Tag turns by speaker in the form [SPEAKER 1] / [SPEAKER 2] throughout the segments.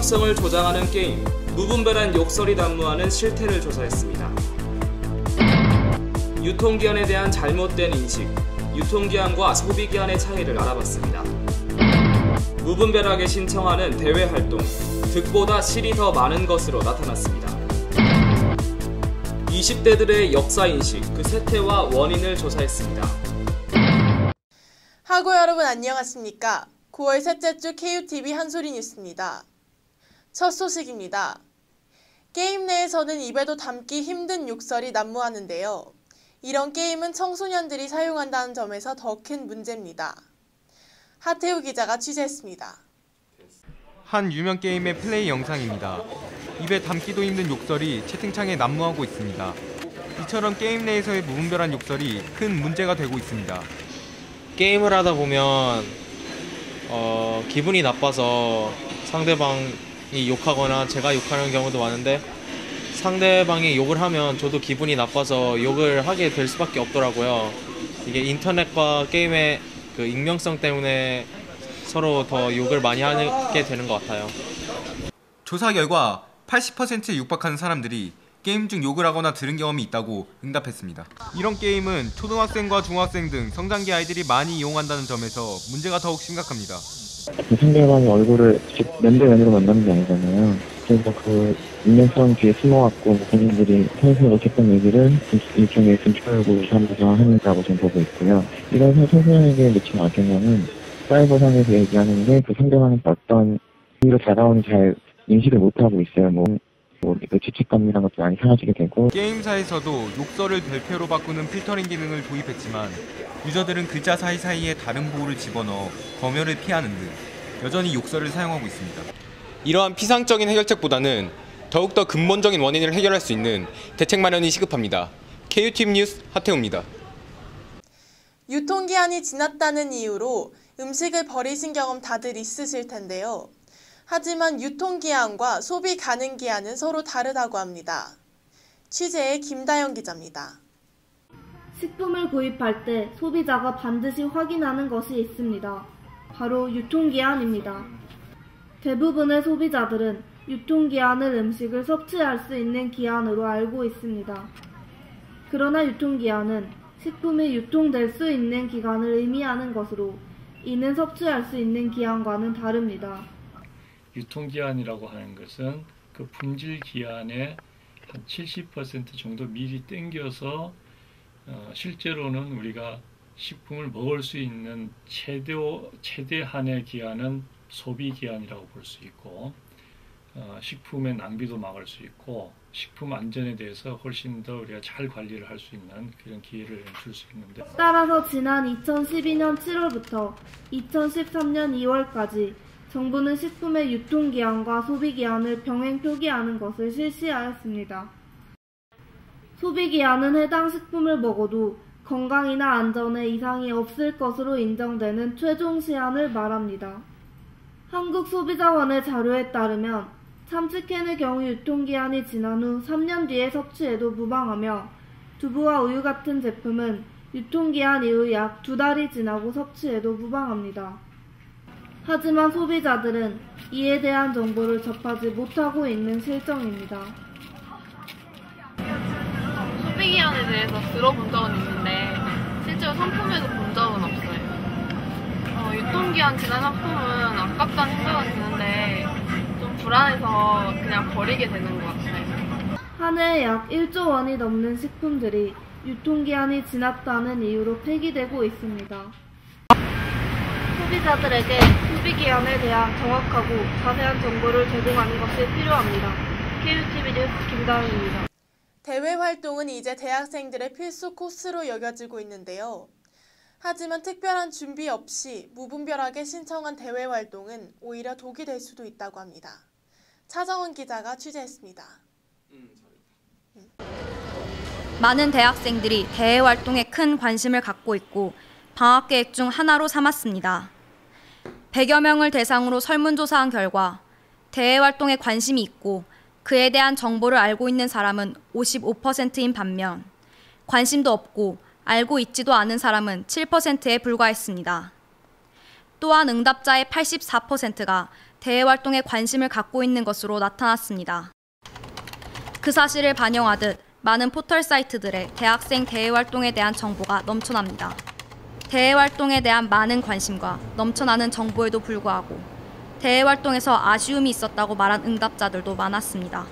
[SPEAKER 1] 폭력성을 조장하는 게임, 무분별한 욕설이 난무하는 실태를 조사했습니다. 유통기한에 대한 잘못된 인식, 유통기한과 소비기한의 차이를 알아봤습니다. 무분별하게 신청하는 대외 활동, 득보다 실이 더 많은 것으로 나타났습니다. 20대들의 역사인식, 그 세태와 원인을 조사했습니다.
[SPEAKER 2] 하고 여러분 안녕하십니까? 9월 셋째 주 KUTV 한소리 뉴스입니다. 첫 소식입니다. 게임 내에서는 입에도 담기 힘든 욕설이 난무하는데요. 이런 게임은 청소년들이 사용한다는 점에서 더 큰 문제입니다. 하태우 기자가 취재했습니다.
[SPEAKER 3] 한 유명 게임의 플레이 영상입니다. 입에 담기도 힘든 욕설이 채팅창에 난무하고 있습니다. 이처럼 게임 내에서의 무분별한 욕설이 큰 문제가 되고 있습니다.
[SPEAKER 4] 게임을 하다 보면 어, 기분이 나빠서 상대방 이 욕하거나 제가 욕하는 경우도 많은데 상대방이 욕을 하면 저도 기분이 나빠서 욕을 하게 될 수밖에 없더라고요. 이게 인터넷과 게임의 그 익명성 때문에 서로 더 욕을 많이 하게 되는 것 같아요.
[SPEAKER 3] 조사 결과 80%에 육박하는 사람들이 게임 중 욕을 하거나 들은 경험이 있다고 응답했습니다. 이런 게임은 초등학생과 중학생 등 성장기 아이들이 많이 이용한다는 점에서 문제가 더욱 심각합니다.
[SPEAKER 5] 그 상대방의 얼굴을 면대면으로 만나는 게 아니잖아요. 그래서 그 인명성 뒤에 숨어갖고 본인들이 평소에 못했던 얘기를 일종의 분출구 삼아서 하는다고 저는 보고 있고요. 이런 청소년에게 미친 악영향은 사이버상에서 얘기하는 게 그 상대방의 어떤 의미로 다가오는 잘 인식을 못하고 있어요. 뭐, 뭐, 그 죄책감이란 것도 많이 사라지게 되고.
[SPEAKER 3] 게임사에서도 욕설을 별표로 바꾸는 필터링 기능을 도입했지만 유저들은 글자 사이사이에 다른 보호를 집어넣어 검열을 피하는 등 여전히 욕설을 사용하고 있습니다.
[SPEAKER 6] 이러한 피상적인 해결책보다는 더욱더 근본적인 원인을 해결할 수 있는 대책 마련이 시급합니다. KUTV 뉴스 하태우입니다.
[SPEAKER 2] 유통기한이 지났다는 이유로 음식을 버리신 경험 다들 있으실 텐데요. 하지만 유통기한과 소비 가능 기한은 서로 다르다고 합니다. 취재의 김다영 기자입니다.
[SPEAKER 7] 식품을 구입할 때 소비자가 반드시 확인하는 것이 있습니다. 바로 유통기한입니다. 대부분의 소비자들은 유통기한을 음식을 섭취할 수 있는 기한으로 알고 있습니다. 그러나 유통기한은 식품이 유통될 수 있는 기간을 의미하는 것으로 이는 섭취할 수 있는 기한과는 다릅니다.
[SPEAKER 8] 유통기한이라고 하는 것은 그 품질 기한의 한70% 정도 미리 땡겨서 어, 실제로는 우리가 식품을 먹을 수 있는 최대, 최대한의 기한은 소비 기한이라고 볼 수 있고 어, 식품의 낭비도 막을 수 있고 식품 안전에 대해서 훨씬 더 우리가 잘 관리를 할 수 있는 그런 기회를 줄 수 있는데.
[SPEAKER 7] 따라서 지난 2012년 7월부터 2013년 2월까지 정부는 식품의 유통기한과 소비기한을 병행 표기하는 것을 실시하였습니다. 소비기한은 해당 식품을 먹어도 건강이나 안전에 이상이 없을 것으로 인정되는 최종 시한을 말합니다. 한국소비자원의 자료에 따르면 참치캔의 경우 유통기한이 지난 후 3년 뒤에 섭취해도 무방하며 두부와 우유 같은 제품은 유통기한 이후 약 두 달이 지나고 섭취해도 무방합니다. 하지만 소비자들은 이에 대한 정보를 접하지 못하고 있는 실정입니다.
[SPEAKER 9] 소비기한에 대해서 들어본 적은 있는데 실제로 상품에도 본 적은 없어요. 어, 유통기한 지난 상품은 아깝다는 생각은 드는데 좀 불안해서 그냥 버리게 되는 것 같아요.
[SPEAKER 7] 한 해 약 1조 원이 넘는 식품들이 유통기한이 지났다는 이유로 폐기되고 있습니다. 소비자들에게 소비 기한에 대한 정확하고 자세한 정보를 제공하는 것이 필요합니다. KUTV 뉴스 김다은입니다.
[SPEAKER 2] 대외 활동은 이제 대학생들의 필수 코스로 여겨지고 있는데요. 하지만 특별한 준비 없이 무분별하게 신청한 대외 활동은 오히려 독이 될 수도 있다고 합니다. 차정원 기자가 취재했습니다.
[SPEAKER 10] 많은 대학생들이 대외 활동에 큰 관심을 갖고 있고 방학 계획 중 하나로 삼았습니다. 100여 명을 대상으로 설문조사한 결과 대외 활동에 관심이 있고 그에 대한 정보를 알고 있는 사람은 55%인 반면 관심도 없고 알고 있지도 않은 사람은 7%에 불과했습니다. 또한 응답자의 84%가 대외 활동에 관심을 갖고 있는 것으로 나타났습니다. 그 사실을 반영하듯 많은 포털 사이트들의 대학생 대외 활동에 대한 정보가 넘쳐납니다. 대외 활동에 대한 많은 관심과 넘쳐나는 정보에도 불구하고 대외 활동에서 아쉬움이 있었다고 말한 응답자들도 많았습니다.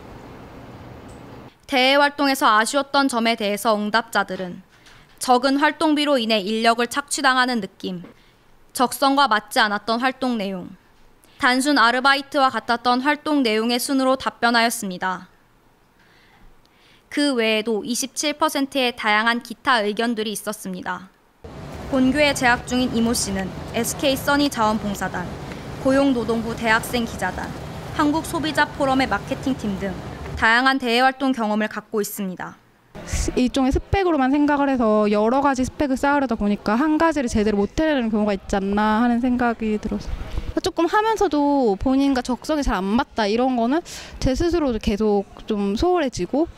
[SPEAKER 10] 대외 활동에서 아쉬웠던 점에 대해서 응답자들은 적은 활동비로 인해 인력을 착취당하는 느낌, 적성과 맞지 않았던 활동 내용, 단순 아르바이트와 같았던 활동 내용의 순으로 답변하였습니다. 그 외에도 27%의 다양한 기타 의견들이 있었습니다. 본교에 재학 중인 이모 씨는 SK 써니 자원봉사단, 고용노동부 대학생 기자단, 한국 소비자 포럼의 마케팅팀 등 다양한 대외 활동 경험을 갖고 있습니다.
[SPEAKER 11] 일종의 스펙으로만 생각을 해서 여러 가지 스펙을 쌓으려다 보니까 한 가지를 제대로 못 해내는 경우가 있지 않나 하는 생각이 들어서 조금 하면서도 본인과 적성이 잘 안 맞다 이런 거는 제 스스로도 계속 좀 소홀해지고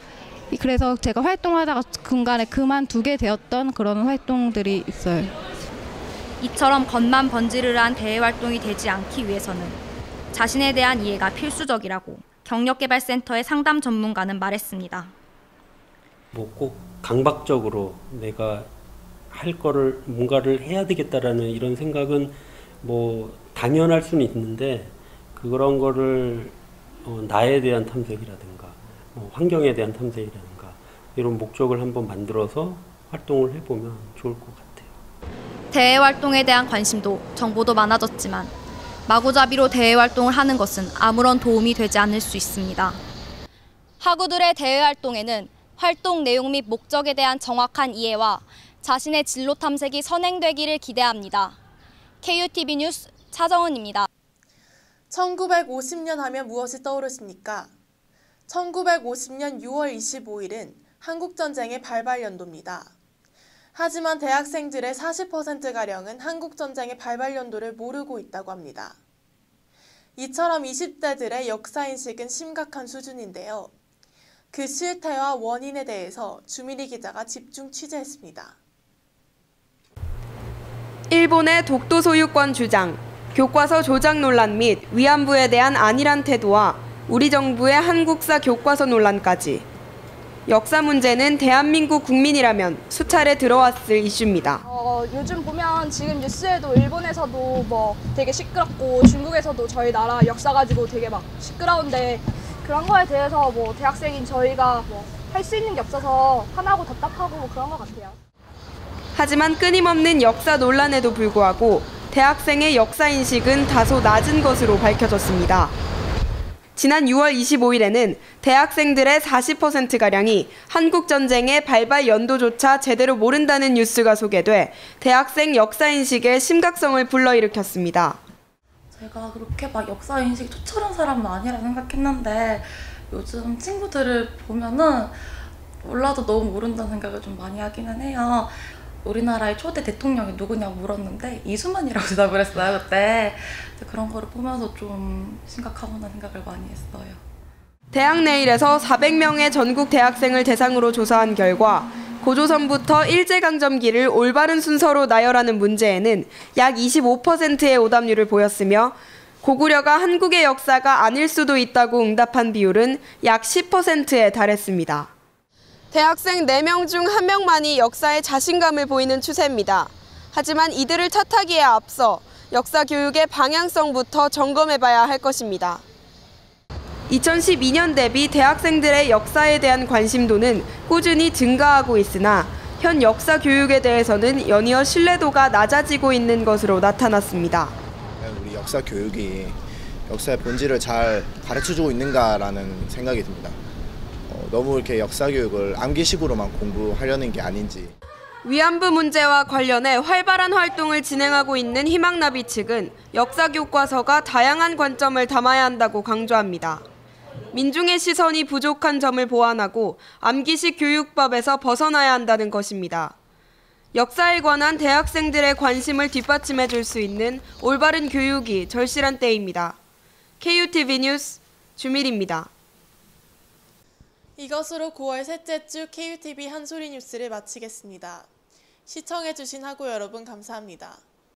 [SPEAKER 11] 그래서 제가 활동하다가 중간에 그만두게 되었던 그런 활동들이 있어요.
[SPEAKER 10] 이처럼 겉만 번지르르한 대외 활동이 되지 않기 위해서는 자신에 대한 이해가 필수적이라고 경력개발센터의 상담 전문가는 말했습니다.
[SPEAKER 12] 뭐 꼭 강박적으로 내가 할 거를 뭔가를 해야 되겠다라는 이런 생각은 뭐 당연할 수는 있는데 그런 거를 어, 나에 대한 탐색이라든가 어, 환경에 대한 탐색이라든가 이런 목적을 한번 만들어서 활동을 해보면 좋을 것 같아요.
[SPEAKER 10] 대외 활동에 대한 관심도 정보도 많아졌지만 마구잡이로 대외 활동을 하는 것은 아무런 도움이 되지 않을 수 있습니다. 학우들의 대외 활동에는 활동 내용 및 목적에 대한 정확한 이해와 자신의 진로 탐색이 선행되기를 기대합니다. KUTV 뉴스 차정은입니다.
[SPEAKER 2] 1950년 하면 무엇이 떠오르십니까? 1950년 6월 25일은 한국전쟁의 발발 연도입니다. 하지만 대학생들의 40%가량은 한국전쟁의 발발 연도를 모르고 있다고 합니다. 이처럼 20대들의 역사인식은 심각한 수준인데요. 그 실태와 원인에 대해서 주미리 기자가 집중 취재했습니다.
[SPEAKER 13] 일본의 독도 소유권 주장, 교과서 조작 논란 및 위안부에 대한 안일한 태도와 우리 정부의 한국사 교과서 논란까지 역사 문제는 대한민국 국민이라면 수차례 들어왔을 이슈입니다.
[SPEAKER 14] 어, 요즘 보면 지금 뉴스에도 일본에서도 뭐 되게 시끄럽고 중국에서도 저희 나라 역사 가지고 되게 막 시끄러운데 그런 거에 대해서 뭐 대학생인 저희가 뭐 할 수 있는 게 없어서 화나고 답답하고 뭐 그런 것 같아요.
[SPEAKER 13] 하지만 끊임없는 역사 논란에도 불구하고 대학생의 역사 인식은 다소 낮은 것으로 밝혀졌습니다. 지난 6월 25일에는 대학생들의 40%가량이 한국전쟁의 발발 연도조차 제대로 모른다는 뉴스가 소개돼 대학생 역사인식의 심각성을 불러일으켰습니다.
[SPEAKER 15] 제가 그렇게 막 역사인식이 투철한 사람은 아니라 생각했는데 요즘 친구들을 보면은 몰라도 너무 모른다는 생각을 좀 많이 하기는 해요. 우리나라의 초대 대통령이 누구냐고 물었는데 이수만이라고 대답을 했어요 그때 그런 거를 보면서 좀 심각하구나 생각을 많이 했어요.
[SPEAKER 13] 대학 내일에서 400명의 전국 대학생을 대상으로 조사한 결과 고조선부터 일제강점기를 올바른 순서로 나열하는 문제에는 약 25%의 오답률을 보였으며 고구려가 한국의 역사가 아닐 수도 있다고 응답한 비율은 약 10%에 달했습니다. 대학생 4명 중 1명만이 역사에 자신감을 보이는 추세입니다. 하지만 이들을 탓하기에 앞서 역사 교육의 방향성부터 점검해봐야 할 것입니다. 2012년 대비 대학생들의 역사에 대한 관심도는 꾸준히 증가하고 있으나 현 역사 교육에 대해서는 연이어 신뢰도가 낮아지고 있는 것으로 나타났습니다.
[SPEAKER 16] 우리 역사 교육이 역사의 본질을 잘 가르쳐주고 있는가라는 생각이 듭니다. 어, 너무 이렇게 역사 교육을 암기식으로만 공부하려는 게 아닌지.
[SPEAKER 13] 위안부 문제와 관련해 활발한 활동을 진행하고 있는 희망나비 측은 역사 교과서가 다양한 관점을 담아야 한다고 강조합니다. 민중의 시선이 부족한 점을 보완하고 암기식 교육법에서 벗어나야 한다는 것입니다. 역사에 관한 대학생들의 관심을 뒷받침해 줄 수 있는 올바른 교육이 절실한 때입니다. KUTV 뉴스 주밀입니다.
[SPEAKER 2] 이것으로 9월 셋째 주 KUTV 한소리 뉴스를 마치겠습니다. 시청해주신 학우 여러분 감사합니다.